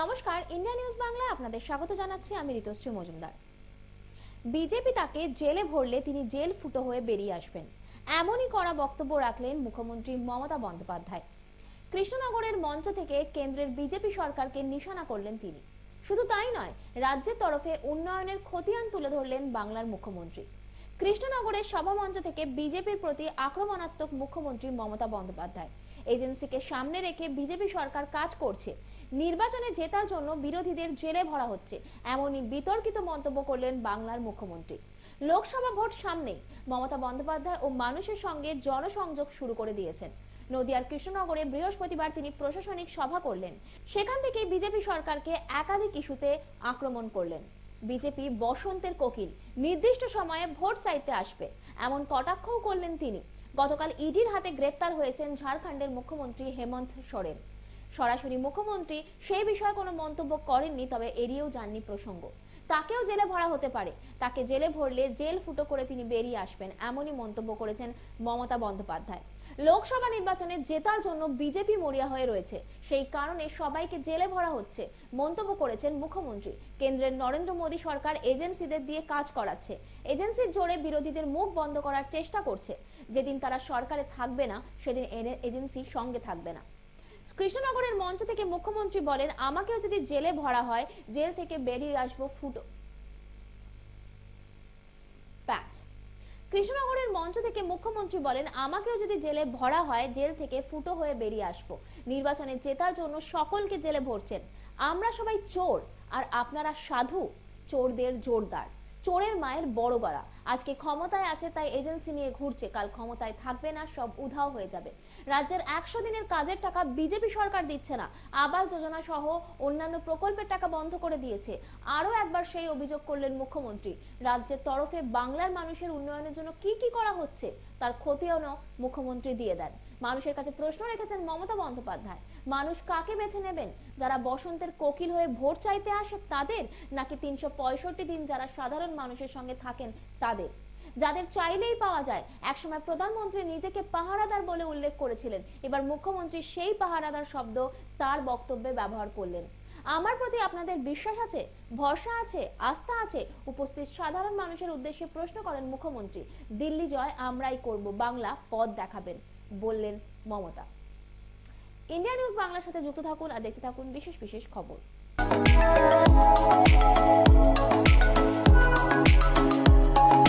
নমস্কার, India news বাংলায় আপনাদের স্বাগত জানাচ্ছি, আমি ঋতুশ্রী মজুমদার। বিজেপি তাকে জেলে ভরলে তিনি জেল ফুটো হয়ে বেরিয়ে আসবেন। এমনই করা বক্তব্য রাখলেন মুখ্যমন্ত্রী মমতা বন্দ্যোপাধ্যায়। কৃষ্ণনগরের মঞ্চ থেকে কেন্দ্রের বিজেপি সরকারকে নিশানা করলেন তিনি। শুধু তাই নয়, রাজ্যের তরফে উন্নয়নের খতিয়ান তুলে ধরলেন বাংলার মুখ্যমন্ত্রী। কৃষ্ণনগরের সভামঞ্চ থেকে বিজেপির প্রতি আক্রমণাত্মক মুখ্যমন্ত্রী মমতা বন্দ্যোপাধ্যায়। এজেন্সিকে সামনে রেখে বিজেপি সরকার কাজ করছে নির্বাচনে জেতার জন্য বিরোধীদের জেলে ভরা হচ্ছে। এমনই বিতর্কিত মন্তব্য করলেন বাংলার মুখ্যমন্ত্রী। লোকসভা ভোট সামনে, মমতা বন্দ্যোপাধ্যায় ও মানুষের সঙ্গে জনসংযোগ শুরু করে দিয়েছেন। নদিয়ার কৃষ্ণনগরে বৃহস্পতিবার তিনি প্রশাসনিক সভা করলেন। সেখান থেকে বিজেপি সরকারকে একাধিক ইস্যুতে আক্রমণ করলেন। বিজেপি বসন্তের কোকিল, নির্দিষ্ট সময়ে ভোট চাইতে আসবে, এমন কটাক্ষও করলেন তিনি। গতকাল ইডির হাতে গ্রেপ্তার হয়েছেন ঝাড়খণ্ডের মুখ্যমন্ত্রী হেমন্ত সোরেন। সরাসরি মুখ্যমন্ত্রী সেই বিষয়ে কোনো মন্তব্য করেননি, তবে এড়িয়েও যাননি প্রসঙ্গ। তাকেও জেলে ভরা হতে পারে। তাকে জেলে ভরলে জেল ফুটো করে তিনি বেরিয়ে আসবেন, এমনই মন্তব্য করেছেন মমতা বন্দ্যোপাধ্যায়। লোকসভা নির্বাচনে জেতার জন্য বিজেপি মরিয়া হয়ে রয়েছে। সেই কারণে সবাইকে জেলে ভরা হচ্ছে, মন্তব্য করেছেন মুখ্যমন্ত্রী। কেন্দ্রের নরেন্দ্র মোদী সরকার এজেন্সিদের দিয়ে কাজ করাচ্ছে। এজেন্সির জোরে বিরোধীদের মুখ বন্ধ করার চেষ্টা করছে। যেদিন তারা সরকারে থাকবে না, সেদিন এজেন্সি সঙ্গে থাকবে না। কৃষ্ণনগরের মঞ্চ থেকে মুখ্যমন্ত্রী বলেন, আমাকেও যদি জেলে ভরা হয়, জেল থেকে বেরিয়ে আসব ফুটো। প্যাচ কৃষ্ণনগরের মঞ্চ থেকে মুখ্যমন্ত্রী বলেন, আমাকেও যদি জেলে ভরা হয়, জেল থেকে ফুটো হয়ে বেরিয়ে আসব। নির্বাচনে জেতার জন্য সকলকে জেলে ভরছেন। আমরা সবাই চোর, আর আপনারা সাধু। চোরদের জোরদার। চোরের মায়ের বড় গলা। আজকে ক্ষমতায় আছে, তাই এজেন্সি নিয়ে ঘুরছে। কাল ক্ষমতায় থাকবে না, সব উধাও হয়ে যাবে। রাজ্যের একশো দিনের কাজের টাকা বিজেপি সরকার দিচ্ছে না। আবাস যোজনা সহ অন্যান্য প্রকল্পের টাকা বন্ধ করে দিয়েছে। আরও একবার সেই অভিযোগ করলেন মুখ্যমন্ত্রী। রাজ্যের তরফে বাংলার মানুষের উন্নয়নের জন্য কি কি করা হচ্ছে, তার খতিয়ানও মুখ্যমন্ত্রী দিয়ে দেন। মানুষের কাছে প্রশ্ন রেখেছেন মমতা বন্দ্যোপাধ্যায়। মানুষ কাকে বেছে নেবেন? যারা বসন্তের কোকিল হয়ে ভোট চাইতে আসে তাদের, নাকি তিনশো পঁয়ষট্টি দিন যারা সাধারণ মানুষের সঙ্গে থাকেন তাদের যাদের চাইলেই পাওয়া যায়, একসময় প্রধানমন্ত্রী নিজেকে পাহারাদার বলে উল্লেখ করেছিলেন। এবার মুখ্যমন্ত্রী সেই পাহারাদার শব্দ তার বক্তব্যে ব্যবহার করলেন। আমার প্রতি আপনাদের বিশ্বাস আছে, ভরসা আছে, আস্থা আছে, উপস্থিত সাধারণ মানুষের উদ্দেশ্যে প্রশ্ন করেন মুখ্যমন্ত্রী। দিল্লি জয়, আমরাই করব, বাংলা পথ দেখাবেন, বললেন মমতা। ইন্ডিয়া নিউজ বাংলার সাথে যুক্ত থাকুন আর দেখতে থাকুন বিশেষ বিশেষ খবর।